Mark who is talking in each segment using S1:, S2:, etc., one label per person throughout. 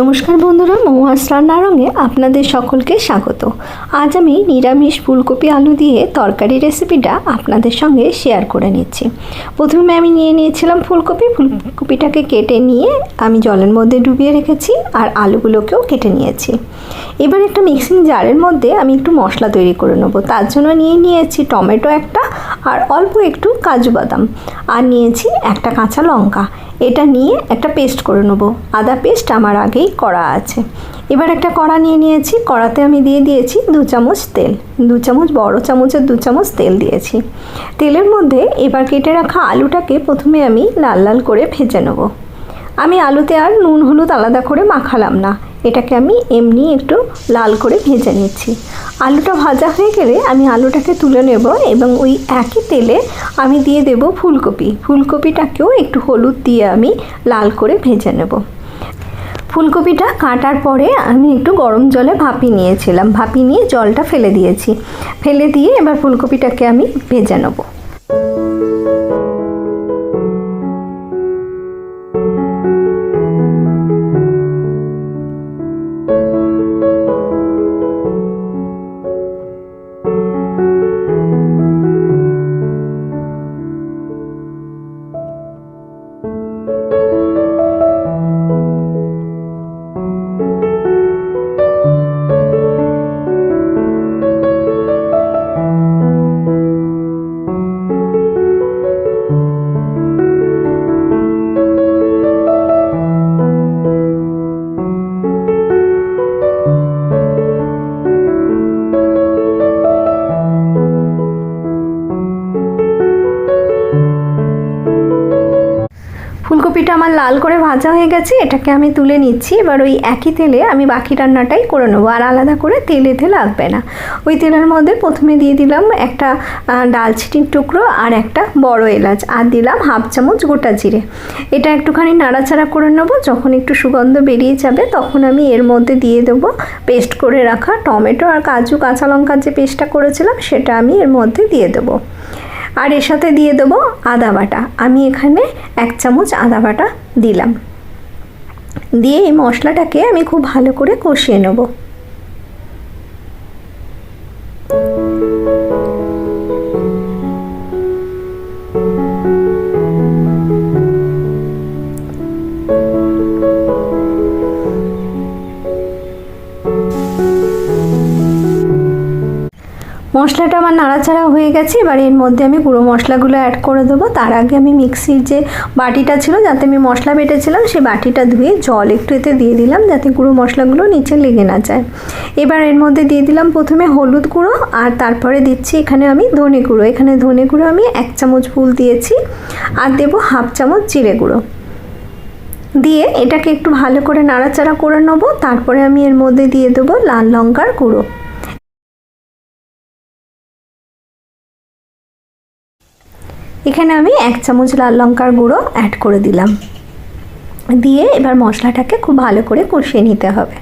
S1: নমস্কার বন্ধুরা মহুয়াস রান্নারঙে আপনাদের সকলকে স্বাগত। আজ আমি নিরামিষ ফুলকপি আলু দিয়ে তরকারি রেসিপিটা আপনাদের সঙ্গে শেয়ার করে নিচ্ছি। প্রথমে আমি নিয়ে নিয়েছিলাম ফুলকপি, ফুলকপিটাকে কেটে নিয়ে আমি জলের মধ্যে ডুবিয়ে রেখেছি আর আলুগুলোকেও কেটে নিয়েছি। এবার একটা মিক্সিং জারের মধ্যে আমি একটু মশলা তৈরি করে নেব। তার জন্য নিয়ে নিয়েছি টমেটো একটা আর অল্প একটু কাজু বাদাম। আর নিয়েছি একটা কাঁচা লঙ্কা। এটা নিয়ে একটা পেস্ট করে নেব। আদা পেস্ট আমার আগেই কড়া আছে। এবার একটা কড়া নিয়ে নিয়েছি। কড়াতে আমি দিয়ে দিয়েছি দু চামচ তেল। দু চামচ, বড় চামচের দু চামচ তেল দিয়েছি। তেলের মধ্যে এবার কেটে রাখা আলুটাকে প্রথমে আমি লাল লাল করে ভেজে নেব। আমি আলুতে আর নুন, হলুদ আলাদা করে মাখালাম না। এটাকে আমি এমনি একটু লাল করে ভেজে নিচ্ছি। আলুটা ভাজা হয়ে গেলে আমি আলুটাকে তুলে নেব এবং ওই একই তেলে আমি দিয়ে দেব ফুলকপি। ফুলকপিটাকেও একটু হলুদ দিয়ে আমি লাল করে ভেজে নেব। ফুলকপিটা কাটার পরে আমি একটু গরম জলে ভাপি নিয়েছিলাম। ভাপি নিয়ে জলটা ফেলে দিয়েছি। ফেলে দিয়ে এবার ফুলকপিটাকে আমি ভেজে নেব। ফুলকপিটা আমার লাল করে ভাজা হয়ে গেছে, এটাকে আমি তুলে নিচ্ছি। এবার ওই একই তেলে আমি বাকি রান্নাটাই করে নেব, আর আলাদা করে তেল লাগবে না। ওই তেলের মধ্যে প্রথমে দিয়ে দিলাম একটা ডালচিনির টুকরো আর একটা বড় এলাচ, আর দিলাম হাফ চামচ গোটা জিরে। এটা একটুখানি নাড়াচাড়া করে নেব, যখন একটু সুগন্ধ বেরিয়ে যাবে তখন আমি এর মধ্যে দিয়ে দেবো পেস্ট করে রাখা টমেটো আর কাজু কাঁচা লঙ্কার যে পেস্টটা করেছিলাম, সেটা আমি এর মধ্যে দিয়ে দেবো। আর এর সাথে দিয়ে দেবো আদা বাটা। আমি এখানে এক চামচ আদা বাটা দিলাম। দিয়ে এই মশলাটাকে আমি খুব ভালো করে কষিয়ে নেব। মশলাটা আমার নাড়াচাড়া হয়ে গেছে, এবার এর মধ্যে আমি গুঁড়ো মশলাগুলো অ্যাড করে দেবো। তার আগে আমি মিক্সির যে বাটিটা ছিল, যাতে আমি মশলা বেটেছিলাম সেই বাটিটা ধুয়ে জল একটু এতে দিয়ে দিলাম, যাতে গুঁড়ো মশলাগুলো নিচে লেগে না যায়। এবার এর মধ্যে দিয়ে দিলাম প্রথমে হলুদ গুঁড়ো, আর তারপরে দিচ্ছি এখানে আমি ধনে গুঁড়ো। এখানে ধনে গুঁড়ো আমি এক চামচ ফুল দিয়েছি, আর দেবো হাফ চামচ জিরে গুঁড়ো। দিয়ে এটাকে একটু ভালো করে নাড়াচাড়া করে নেব, তারপরে আমি এর মধ্যে দিয়ে দেবো লাল লঙ্কার গুঁড়ো। এখানে আমি এক চামচ লাল লঙ্কার গুঁড়ো অ্যাড করে দিলাম। দিয়ে এবার মশলাটাকে খুব ভালো করে কষিয়ে নিতে হবে।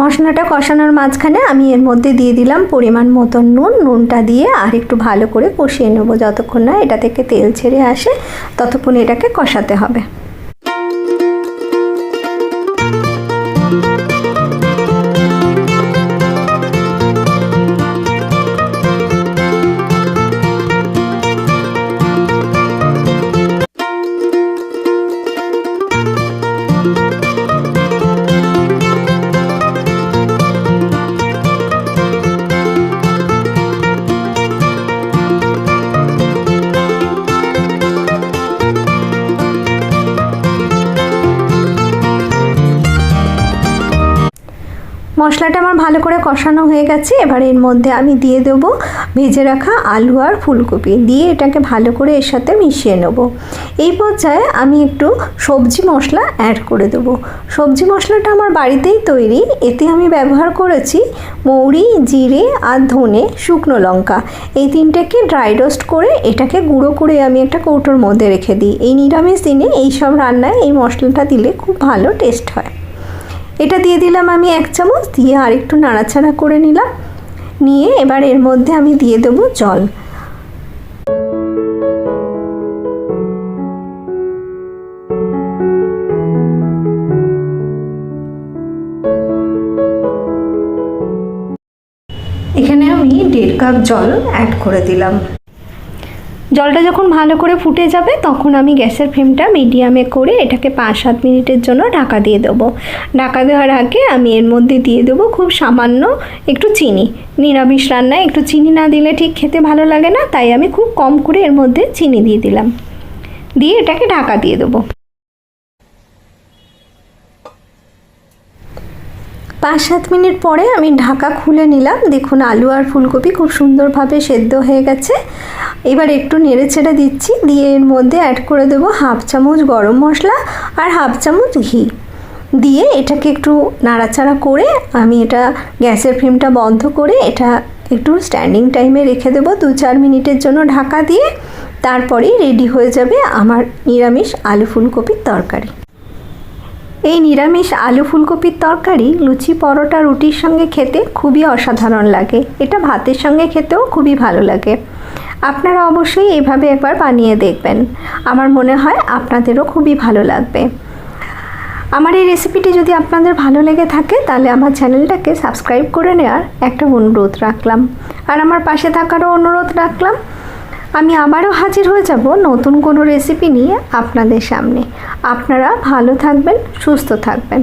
S1: মশলাটা কষানোর মাঝখানে আমি এর মধ্যে দিয়ে দিলাম পরিমাণ মতন নুন। নুনটা দিয়ে আর একটু ভালো করে কষিয়ে নেব, যতক্ষণ না এটা থেকে তেল ছেড়ে আসে, ততক্ষণ এটাকে কষাতে হবে। মশলাটা আমার ভালো করে কষানো হয়ে গেছে। এবার এর মধ্যে আমি দিয়ে দেব ভেজে রাখা আলু আর ফুলকপি। দিয়ে এটাকে ভালো করে এর সাথে মিশিয়ে নেব। এই পর্যায়ে আমি একটু সবজি মশলা অ্যাড করে দেবো। সবজি মশলাটা আমার বাড়িতেই তৈরি। এতে আমি ব্যবহার করেছি মৌরি, জিরে আর ধনে শুকনো লঙ্কা। এই তিনটেকে ড্রাই রোস্ট করে এটাকে গুঁড়ো করে আমি একটা কৌটোর মধ্যে রেখে দিই। এই নিরামিষ দিনে এই সব রান্নায় এই মশলাটা দিলে খুব ভালো টেস্ট হয়। এটা দিয়ে দিলাম আমি এক চামচ, দিয়ে আর একটু নাড়াচাড়া করে নিলাম। নিয়ে এবার এর মধ্যে আমি দিয়ে দেবো জল। এখানে আমি দেড় কাপ জল অ্যাড করে দিলাম। জলটা যখন ভালো করে ফুটে যাবে, তখন আমি গ্যাসের ফ্লেমটা মিডিয়ামে করে এটাকে পাঁচ সাত মিনিটের জন্য ঢাকা দিয়ে দেবো। ঢাকা দেওয়ার আগে আমি এর মধ্যে দিয়ে দেবো খুব সামান্য একটু চিনি। নিরামিষ রান্নায় একটু চিনি না দিলে ঠিক খেতে ভালো লাগে না, তাই আমি খুব কম করে এর মধ্যে চিনি দিয়ে দিলাম। দিয়ে এটাকে ঢাকা দিয়ে দেবো। পাঁচ সাত মিনিট পরে আমি ঢাকা খুলে নিলাম। দেখুন, আলু আর ফুলকপি খুব সুন্দরভাবে সেদ্ধ হয়ে গেছে। এবার একটু নেড়ে ছেড়ে দিচ্ছি, দিয়ে এর মধ্যে অ্যাড করে দেবো হাফ চামচ গরম মশলা আর হাফ চামচ ঘি। দিয়ে এটাকে একটু নাড়াচাড়া করে আমি এটা গ্যাসের ফ্লেমটা বন্ধ করে এটা একটু স্ট্যান্ডিং টাইমে রেখে দেবো দু চার মিনিটের জন্য ঢাকা দিয়ে, তারপরেই রেডি হয়ে যাবে আমার নিরামিষ আলু ফুলকপির তরকারি। এই নিরামিষ আলু ফুলকপির তরকারি লুচি, পরোটা, রুটির সঙ্গে খেতে খুবই অসাধারণ লাগে। এটা ভাতের সঙ্গে খেতেও খুবই ভালো লাগে। আপনারা অবশ্যই এভাবে একবার বানিয়ে দেখবেন। আমার মনে হয় আপনাদেরও খুবই ভালো লাগবে। আমার এই রেসিপিটি যদি আপনাদের ভালো লেগে থাকে, তাহলে আমার চ্যানেলটাকে সাবস্ক্রাইব করে নেওয়ার একটা অনুরোধ রাখলাম। আর আমার পাশে থাকারও অনুরোধ রাখলাম, আমি আবারও হাজির হয়ে যাব নতুন কোনো রেসিপি নিয়ে আপনাদের সামনে। আপনারা ভালো থাকবেন, সুস্থ থাকবেন।